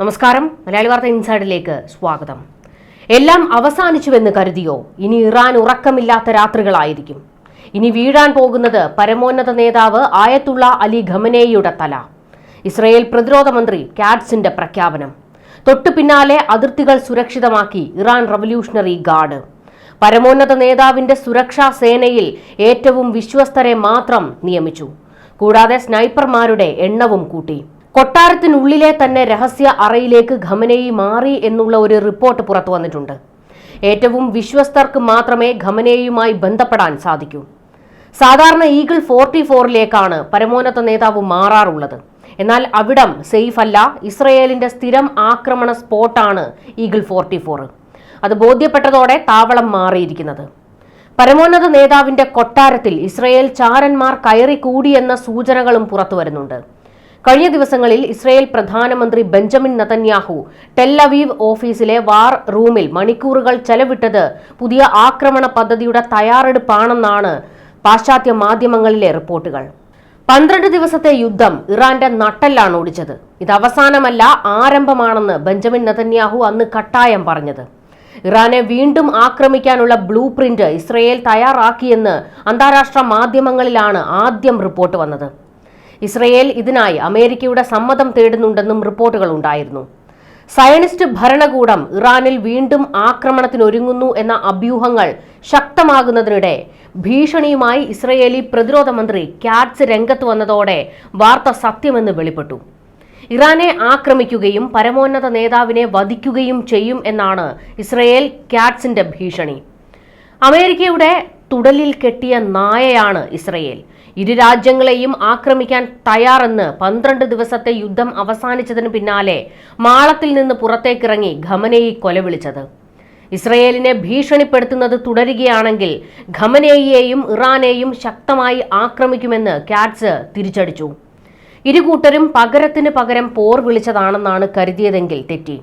നമസ്കാരം. മലയാളി വാർത്ത ഇൻസൈഡിലേക്ക് സ്വാഗതം. എല്ലാം അവസാനിച്ചുവെന്ന് കരുതിയോ? ഇനി ഇറാൻ ഉറക്കമില്ലാത്ത രാത്രികളായിരിക്കും. ഇനി വീഴാൻ പോകുന്നത് പരമോന്നത നേതാവ് ആയത്തുള്ള അലി ഖമനേയുടെ തല. ഇസ്രയേൽ പ്രതിരോധ മന്ത്രി കാറ്റ്സിന്റെ പ്രഖ്യാപനം. തൊട്ടു പിന്നാലെ അതിർത്തികൾ സുരക്ഷിതമാക്കി ഇറാൻ റവല്യൂഷണറി ഗാർഡ്. പരമോന്നത നേതാവിന്റെ സുരക്ഷാ സേനയിൽ ഏറ്റവും വിശ്വസ്തരെ മാത്രം നിയമിച്ചു. കൂടാതെ സ്നൈപ്പർമാരുടെ എണ്ണവും കൂട്ടി. കൊട്ടാരത്തിനുള്ളിലെ തന്നെ രഹസ്യ അറയിലേക്ക് ഖമനേയി മാറി എന്നുള്ള ഒരു റിപ്പോർട്ട് പുറത്തു വന്നിട്ടുണ്ട്. ഏറ്റവും വിശ്വസ്തർക്ക് മാത്രമേ ഖമനേയുമായി ബന്ധപ്പെടാൻ സാധിക്കൂ. സാധാരണ ഈഗിൾ ഫോർട്ടി ഫോറിലേക്കാണ് പരമോന്നത നേതാവ് മാറാറുള്ളത്. എന്നാൽ അവിടം സേഫ് അല്ല ഇസ്രയേലിന്റെ സ്ഥിരം ആക്രമണ സ്പോട്ടാണ് ഈഗിൾ ഫോർട്ടി ഫോർ അത് ബോധ്യപ്പെട്ടതോടെ താവളം മാറിയിരിക്കുന്നത്. പരമോന്നത നേതാവിന്റെ കൊട്ടാരത്തിൽ ഇസ്രയേൽ ചാരന്മാർ കയറി കൂടിയെന്ന സൂചനകളും പുറത്തു വരുന്നുണ്ട്. കഴിഞ്ഞ ദിവസങ്ങളിൽ ഇസ്രയേൽ പ്രധാനമന്ത്രി ബെഞ്ചമിൻ നതന്യാഹു ടെല്ലവീവ് ഓഫീസിലെ വാർ റൂമിൽ മണിക്കൂറുകൾ ചെലവിട്ടത് പുതിയ ആക്രമണ പദ്ധതിയുടെ തയ്യാറെടുപ്പാണെന്നാണ് പാശ്ചാത്യ മാധ്യമങ്ങളിലെ റിപ്പോർട്ടുകൾ. പന്ത്രണ്ട് ദിവസത്തെ യുദ്ധം ഇറാന്റെ നട്ടെല്ലാണ് ഓടിച്ചത് ഇത് അവസാനമല്ല ആരംഭമാണെന്ന് ബെഞ്ചമിൻ നതന്യാഹു അന്ന് കട്ടായം പറഞ്ഞത്. ഇറാനെ വീണ്ടും ആക്രമിക്കാനുള്ള ബ്ലൂ പ്രിന്റ് ഇസ്രയേൽ തയ്യാറാക്കിയെന്ന് അന്താരാഷ്ട്ര മാധ്യമങ്ങളിലാണ് ആദ്യം റിപ്പോർട്ട് വന്നത്. ഇസ്രയേൽ ഇതിനായി അമേരിക്കയുടെ സമ്മതം തേടുന്നുണ്ടെന്നും റിപ്പോർട്ടുകൾ ഉണ്ടായിരുന്നു. സയനിസ്റ്റ് ഭരണകൂടം ഇറാനിൽ വീണ്ടും ആക്രമണത്തിനൊരുങ്ങുന്നു എന്ന അഭ്യൂഹങ്ങൾ ശക്തമാകുന്നതിനിടെ ഭീഷണിയുമായി ഇസ്രയേലി പ്രതിരോധ മന്ത്രി കാറ്റ്സ് രംഗത്ത് വന്നതോടെ വാർത്ത സത്യമെന്ന് വെളിപ്പെട്ടു. ഇറാനെ ആക്രമിക്കുകയും പരമോന്നത നേതാവിനെ വധിക്കുകയും ചെയ്യും എന്നാണ് ഇസ്രയേൽ കാറ്റ്സിന്റെ ഭീഷണി. അമേരിക്കയുടെ തുടലിൽ കെട്ടിയ നായയാണ് ഇസ്രയേൽ. ഇരു രാജ്യങ്ങളെയും ആക്രമിക്കാൻ തയ്യാറെന്ന് പന്ത്രണ്ട് ദിവസത്തെ യുദ്ധം അവസാനിച്ചതിന് പിന്നാലെ മാളത്തിൽ നിന്ന് പുറത്തേക്കിറങ്ങി ഖമനേയി കൊലവിളിച്ചത്. ഇസ്രയേലിനെ ഭീഷണിപ്പെടുത്തുന്നത് തുടരുകയാണെങ്കിൽ ഖമനേയിയെയും ഇറാനെയും ശക്തമായി ആക്രമിക്കുമെന്ന് കാറ്റ്സ് തിരിച്ചടിച്ചു. ഇരുകൂട്ടരും പകരത്തിന് പകരം പോർ വിളിച്ചതാണെന്നാണ് കരുതിയതെങ്കിൽ തെറ്റി.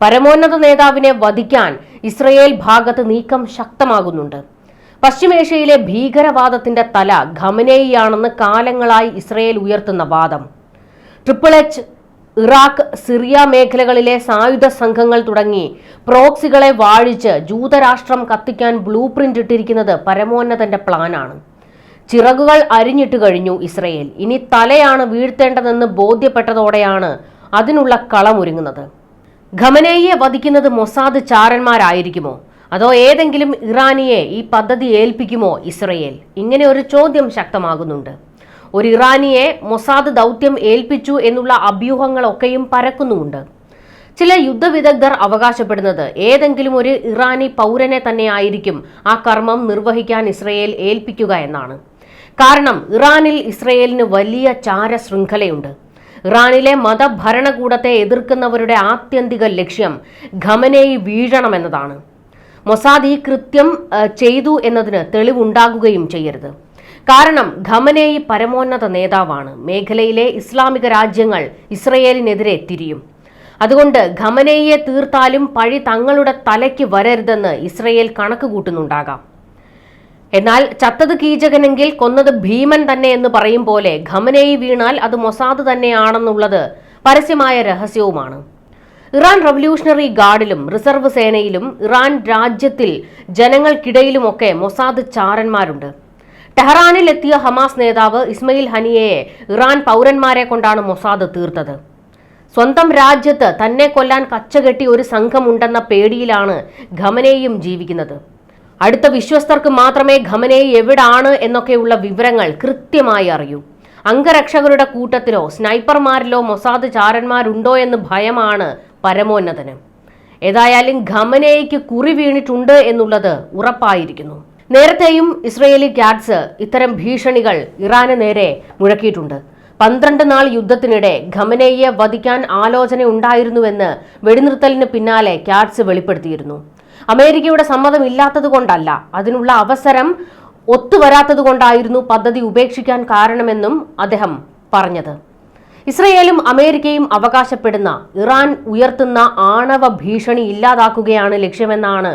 പരമോന്നത നേതാവിനെ വധിക്കാൻ ഇസ്രയേൽ ഭാഗത്ത് നീക്കം ശക്തമാകുന്നുണ്ട്. പശ്ചിമേഷ്യയിലെ ഭീകരവാദത്തിന്റെ തല ഖമനേയാണെന്ന് കാലങ്ങളായി ഇസ്രയേൽ ഉയർത്തുന്ന വാദം. ട്രിപ്പിൾ എച്ച് ഇറാഖ് സിറിയ മേഖലകളിലെ സായുധ സംഘങ്ങൾ തുടങ്ങി പ്രോക്സികളെ വാഴിച്ച് ജൂതരാഷ്ട്രം കത്തിക്കാൻ ബ്ലൂ പ്രിന്റ് ഇട്ടിരിക്കുന്നത് പരമോന്നതന്റെ പ്ലാനാണ്. ചിറകുകൾ അരിഞ്ഞിട്ട് കഴിഞ്ഞു ഇസ്രയേൽ. ഇനി തലയാണ് വീഴ്ത്തേണ്ടതെന്ന് ബോധ്യപ്പെട്ടതോടെയാണ് അതിനുള്ള കളമൊരുങ്ങുന്നത്. ഖമനയെ വധിക്കുന്നത് മൊസാദ് ചാരന്മാരായിരിക്കുമോ? അതോ ഏതെങ്കിലും ഇറാനിയെ ഈ പദ്ധതി ഏൽപ്പിക്കുമോ ഇസ്രയേൽ? ഇങ്ങനെ ഒരു ചോദ്യം ശക്തമാകുന്നുണ്ട്. ഒരു ഇറാനിയെ മൊസാദ് ദൗത്യം ഏൽപ്പിച്ചു എന്നുള്ള അഭ്യൂഹങ്ങളൊക്കെയും പരക്കുന്നുമുണ്ട്. ചില യുദ്ധവിദഗ്ധർ അവകാശപ്പെടുന്നത് ഏതെങ്കിലും ഒരു ഇറാനി പൗരനെ തന്നെ ആയിരിക്കും ആ കർമ്മം നിർവഹിക്കാൻ ഇസ്രയേൽ ഏൽപ്പിക്കുക എന്നാണ്. കാരണം ഇറാനിൽ ഇസ്രയേലിന് വലിയ ചാര ശൃംഖലയുണ്ട് ഇറാനിലെ മതഭരണകൂടത്തെ എതിർക്കുന്നവരുടെ ആത്യന്തിക ലക്ഷ്യം ഖമനേയി വീഴണമെന്നതാണ്. മൊസാദ് ഈ കൃത്യം ചെയ്തു എന്നതിന് തെളിവുണ്ടാകുകയും ചെയ്യരുത്. കാരണം ഖമനേയി പരമോന്നത നേതാവാണ്. മേഖലയിലെ ഇസ്ലാമിക രാജ്യങ്ങൾ ഇസ്രയേലിനെതിരെ തിരിയും. അതുകൊണ്ട് ഖമനേയെ തീർത്താലും പഴി തങ്ങളുടെ തലയ്ക്ക് വരരുതെന്ന് ഇസ്രയേൽ കണക്ക് കൂട്ടുന്നുണ്ടാകാം എന്നാൽ ചത്തത് കീചകനെങ്കിൽ കൊന്നത് ഭീമൻ തന്നെ എന്ന് പറയും പോലെ ഖമനേയി വീണാൽ അത് മൊസാദ് തന്നെയാണെന്നുള്ളത് പരസ്യമായ രഹസ്യവുമാണ്. ഇറാൻ റവല്യൂഷണറി ഗാർഡിലും റിസർവ് സേനയിലും ഇറാൻ രാജ്യത്തിൽ ജനങ്ങൾക്കിടയിലുമൊക്കെ മൊസാദ് ചാരന്മാരുണ്ട്. ടെഹ്റാനിൽ എത്തിയ ഹമാസ് നേതാവ് ഇസ്മയിൽ ഹനിയയെ ഇറാൻ പൗരന്മാരെ കൊണ്ടാണ് മൊസാദ് തീർത്തത്. സ്വന്തം രാജ്യത്ത് തന്നെ കൊല്ലാൻ കച്ചകെട്ടി ഒരു സംഘമുണ്ടെന്ന പേടിയിലാണ് ഖമനേയും ജീവിക്കുന്നത്. അടുത്ത വിശ്വസ്തർക്ക് മാത്രമേ ഖമനേയി എവിടാണ് എന്നൊക്കെയുള്ള വിവരങ്ങൾ കൃത്യമായി അറിയൂ. അംഗരക്ഷകരുടെ കൂട്ടത്തിലോ സ്നൈപ്പർമാരിലോ മൊസാദ് ചാരന്മാരുണ്ടോ എന്ന് ഭയമാണ് പരമോന്നതന്. ഏതായാലും ഖമനേയ്ക്ക് കുറി വീണിട്ടുണ്ട് എന്നുള്ളത് ഉറപ്പായിരിക്കുന്നു. നേരത്തെയും ഇസ്രയേലി ഗാഡ്സ് ഇത്തരം ഭീഷണികൾ ഇറാന് നേരെ മുഴക്കിയിട്ടുണ്ട്. പന്ത്രണ്ട് നാൾ യുദ്ധത്തിനിടെ ഖമനേയെ വധിക്കാൻ ആലോചന ഉണ്ടായിരുന്നുവെന്ന് വെടിനിർത്തലിന് പിന്നാലെ ക്യാറ്റ്സ് വെളിപ്പെടുത്തിയിരുന്നു. അമേരിക്കയുടെ സമ്മതമില്ലാത്തത് കൊണ്ടല്ല അതിനുള്ള അവസരം ഒത്തുവരാത്തത് കൊണ്ടായിരുന്നു പദ്ധതി ഉപേക്ഷിക്കാൻ കാരണമെന്നും അദ്ദേഹം പറഞ്ഞത്. ഇസ്രയേലും അമേരിക്കയും അവകാശപ്പെടുന്ന ഇറാൻ ഉയർത്തുന്ന ആണവ ഭീഷണി ഇല്ലാതാക്കുകയാണ് ലക്ഷ്യമെന്നാണ്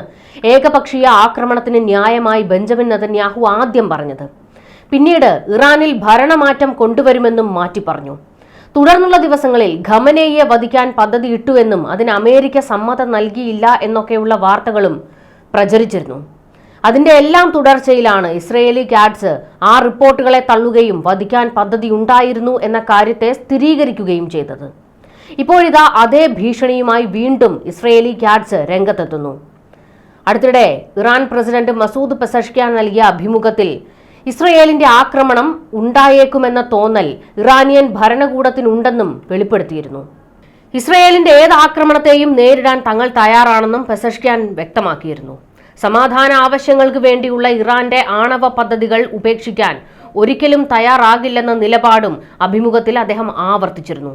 ഏകപക്ഷീയ ആക്രമണത്തിന് ന്യായമായി ബെഞ്ചമിൻ നെതന്യാഹു ആദ്യം പറഞ്ഞത്. പിന്നീട് ഇറാനിൽ ഭരണമാറ്റം കൊണ്ടുവരുമെന്നും മാറ്റി പറഞ്ഞു. തുടർന്നുള്ള ദിവസങ്ങളിൽ ഖമനയെ വധിക്കാൻ പദ്ധതി ഇട്ടുവെന്നും അതിന് അമേരിക്ക സമ്മതം നൽകിയില്ല എന്നൊക്കെയുള്ള വാർത്തകളും പ്രചരിച്ചിരുന്നു. അതിന്റെ എല്ലാം തുടർച്ചയിലാണ് ഇസ്രയേലി കാറ്റ്സ് ആ റിപ്പോർട്ടുകളെ തള്ളുകയും വധിക്കാൻ പദ്ധതി ഉണ്ടായിരുന്നു എന്ന കാര്യത്തെ സ്ഥിരീകരിക്കുകയും ചെയ്തത്. ഇപ്പോഴിതാ അതേ ഭീഷണിയുമായി വീണ്ടും ഇസ്രയേലി കാറ്റ്സ് രംഗത്തെത്തുന്നു. അടുത്തിടെ ഇറാൻ പ്രസിഡന്റ് മസൂദ് പെസഷ്കിയാൻ നൽകിയ അഭിമുഖത്തിൽ ഇസ്രയേലിന്റെ ആക്രമണം ഉണ്ടായേക്കുമെന്ന തോന്നൽ ഇറാനിയൻ ഭരണകൂടത്തിനുണ്ടെന്നും വെളിപ്പെടുത്തിയിരുന്നു. ഇസ്രയേലിന്റെ ഏത് ആക്രമണത്തെയും നേരിടാൻ തങ്ങൾ തയ്യാറാണെന്നും പെസഷ്കിയാൻ വ്യക്തമാക്കിയിരുന്നു. സമാധാന ആവശ്യങ്ങൾക്ക് വേണ്ടിയുള്ള ഇറാന്റെ ആണവ പദ്ധതികൾ ഉപേക്ഷിക്കാൻ ഒരിക്കലും തയ്യാറാകില്ലെന്ന നിലപാടും അഭിമുഖത്തിൽ അദ്ദേഹം ആവർത്തിച്ചിരുന്നു.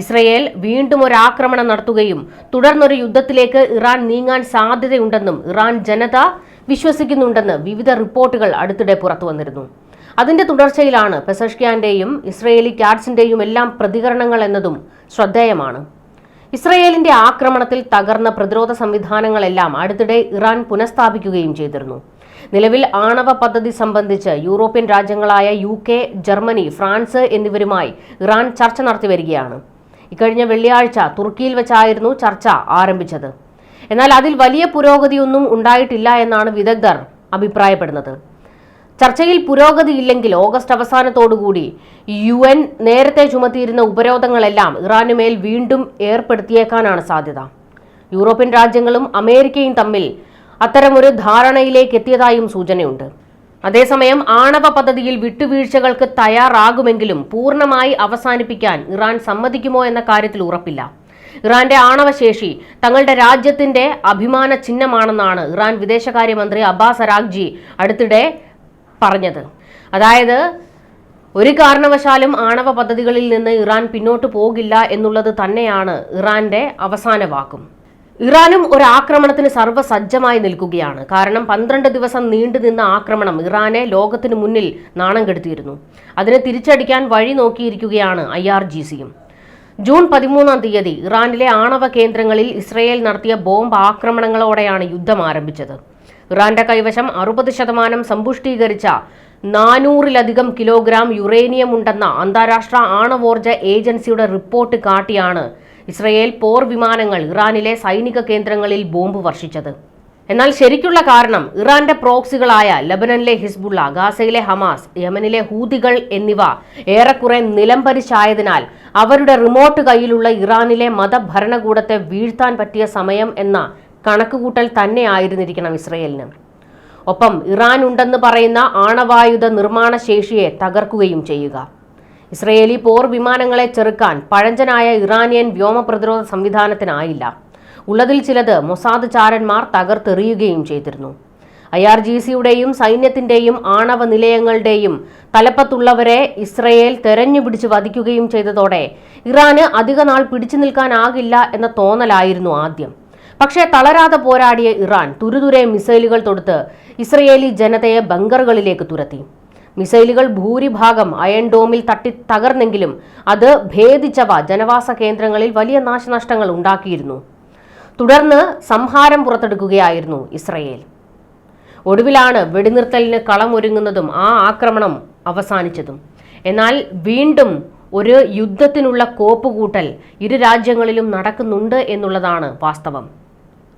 ഇസ്രയേൽ വീണ്ടും ഒരു ആക്രമണം നടത്തുകയും തുടർന്നൊരു യുദ്ധത്തിലേക്ക് ഇറാൻ നീങ്ങാൻ സാധ്യതയുണ്ടെന്നും ഇറാൻ ജനത വിശ്വസിക്കുന്നുണ്ടെന്ന് വിവിധ റിപ്പോർട്ടുകൾ അടുത്തിടെ പുറത്തു വന്നിരുന്നു. അതിന്റെ തുടർച്ചയിലാണ് പെസഷ്കിയാന്റെയും ഇസ്രയേലി കാറ്റ്സിന്റെയും എല്ലാം പ്രതികരണങ്ങൾ എന്നതും ശ്രദ്ധേയമാണ്. ഇസ്രയേലിന്റെ ആക്രമണത്തിൽ തകർന്ന പ്രതിരോധ സംവിധാനങ്ങളെല്ലാം അടുത്തിടെ ഇറാൻ പുനഃസ്ഥാപിക്കുകയും ചെയ്തിരുന്നു. നിലവിൽ ആണവ പദ്ധതി സംബന്ധിച്ച് യൂറോപ്യൻ രാജ്യങ്ങളായ യു കെ ജർമ്മനി ഫ്രാൻസ് എന്നിവരുമായി ഇറാൻ ചർച്ച നടത്തി വരികയാണ്. ഇക്കഴിഞ്ഞ വെള്ളിയാഴ്ച തുർക്കിയിൽ വെച്ചായിരുന്നു ചർച്ച ആരംഭിച്ചത്. എന്നാൽ അതിൽ വലിയ പുരോഗതിയൊന്നും ഉണ്ടായിട്ടില്ല എന്നാണ് വിദഗ്ധർ അഭിപ്രായപ്പെടുന്നത്. ചർച്ചയിൽ പുരോഗതിയില്ലെങ്കിൽ ഓഗസ്റ്റ് അവസാനത്തോടുകൂടി യു എൻ നേരത്തെ ചുമത്തിയിരുന്ന ഉപരോധങ്ങളെല്ലാം ഇറാനുമേൽ വീണ്ടും ഏർപ്പെടുത്തിയേക്കാനാണ് സാധ്യത. യൂറോപ്യൻ രാജ്യങ്ങളും അമേരിക്കയും തമ്മിൽ അത്തരമൊരു ധാരണയിലേക്ക് എത്തിയതായും സൂചനയുണ്ട്. അതേസമയം ആണവ പദ്ധതിയിൽ വിട്ടുവീഴ്ചകൾക്ക് തയ്യാറാകുമെങ്കിലും പൂർണമായി അവസാനിപ്പിക്കാൻ ഇറാൻ സമ്മതിക്കുമോ എന്ന കാര്യത്തിൽ ഉറപ്പില്ല. ഇറാന്റെ ആണവശേഷി തങ്ങളുടെ രാജ്യത്തിന്റെ അഭിമാന ചിഹ്നമാണെന്നാണ് ഇറാൻ വിദേശകാര്യമന്ത്രി അബ്ബാസ് അരാഗ്ജി അടുത്തിടെ പറഞ്ഞത്. അതായത് ഒരു കാരണവശാലും ആണവ പദ്ധതികളിൽ നിന്ന് ഇറാൻ പിന്നോട്ട് പോകില്ല എന്നുള്ളത് തന്നെയാണ് ഇറാന്റെ അവസാന വാക്കും. ഇറാനും ഒരു ആക്രമണത്തിന് സർവസജ്ജമായി നിൽക്കുകയാണ്. കാരണം പന്ത്രണ്ട് ദിവസം നീണ്ടുനിന്ന ആക്രമണം ഇറാനെ ലോകത്തിന് മുന്നിൽ നാണം കെടുത്തിയിരുന്നു. അതിനെ തിരിച്ചടിക്കാൻ വഴി നോക്കിയിരിക്കുകയാണ് ഐ ആർ ജി സിയും. ജൂൺ പതിമൂന്നാം തീയതി ഇറാനിലെ ആണവ കേന്ദ്രങ്ങളിൽ ഇസ്രയേൽ നടത്തിയ ബോംബ് ആക്രമണങ്ങളോടെയാണ് യുദ്ധം ആരംഭിച്ചത്. ഇറാന്റെ കൈവശം അറുപത് ശതമാനം സമ്പുഷ്ടീകരിച്ച നാനൂറിലധികം കിലോഗ്രാം യുറേനിയം ഉണ്ടെന്ന അന്താരാഷ്ട്ര ആണവോർജ ഏജൻസിയുടെ റിപ്പോർട്ട് കാട്ടിയാണ് ഇസ്രയേൽ പോർ വിമാനങ്ങൾ ഇറാനിലെ സൈനിക കേന്ദ്രങ്ങളിൽ ബോംബ് വർഷിച്ചത്. എന്നാൽ ശരിക്കുള്ള കാരണം ഇറാന്റെ പ്രോക്സികളായ ലബനനിലെ ഹിസ്ബുള്ള ഗാസയിലെ ഹമാസ് യമനിലെ ഹൂതികൾ എന്നിവ ഏറെക്കുറെ നിലംപരിശായതിനാൽ അവരുടെ റിമോട്ട് കയ്യിലുള്ള ഇറാനിലെ മതഭരണകൂടത്തെ വീഴ്ത്താൻ പറ്റിയ സമയം എന്ന കണക്കുകൂട്ടൽ തന്നെ ആയിരുന്നിരിക്കണം ഇസ്രയേലിന്. ഒപ്പം ഇറാൻ ഉണ്ടെന്ന് പറയുന്ന ആണവായുധ നിർമ്മാണ ശേഷിയെ തകർക്കുകയും ചെയ്യുക. ഇസ്രയേലി പോർ വിമാനങ്ങളെ ചെറുക്കാൻ പഴഞ്ചനായ ഇറാനിയൻ വ്യോമ പ്രതിരോധ സംവിധാനത്തിനായില്ല. ഉള്ളതിൽ ചിലത് മൊസാദ് ചാരന്മാർ തകർത്തെറിയുകയും ചെയ്തിരുന്നു. ഐ ആർ ജി സിയുടെയും സൈന്യത്തിന്റെയും ആണവ നിലയങ്ങളുടെയും തലപ്പത്തുള്ളവരെ ഇസ്രയേൽ തെരഞ്ഞുപിടിച്ച് വധിക്കുകയും ചെയ്തതോടെ ഇറാന് അധികനാൾ പിടിച്ചു നിൽക്കാനാകില്ല എന്ന തോന്നലായിരുന്നു ആദ്യം. പക്ഷേ തളരാതെ പോരാടിയ ഇറാൻ തുരുതുരെ മിസൈലുകൾ തൊടുത്ത് ഇസ്രയേലി ജനതയെ ബങ്കറുകളിലേക്ക് തുരത്തി. മിസൈലുകൾ ഭൂരിഭാഗം അയൺ ഡോമിൽ തട്ടി തകർന്നെങ്കിലും അത് ഭേദിച്ചവ ജനവാസ കേന്ദ്രങ്ങളിൽ വലിയ നാശനഷ്ടങ്ങൾ ഉണ്ടാക്കിയിരുന്നു. തുടർന്ന് സംഹാരം പുറത്തെടുക്കുകയായിരുന്നു ഇസ്രയേൽ. ഒടുവിലാണ് വെടിനിർത്തലിന് കളമൊരുങ്ങുന്നതും ആ ആക്രമണം അവസാനിച്ചതും. എന്നാൽ വീണ്ടും ഒരു യുദ്ധത്തിനുള്ള കോപ്പുകൂട്ടൽ ഇരു രാജ്യങ്ങളിലും നടക്കുന്നുണ്ട് എന്നുള്ളതാണ് വാസ്തവം.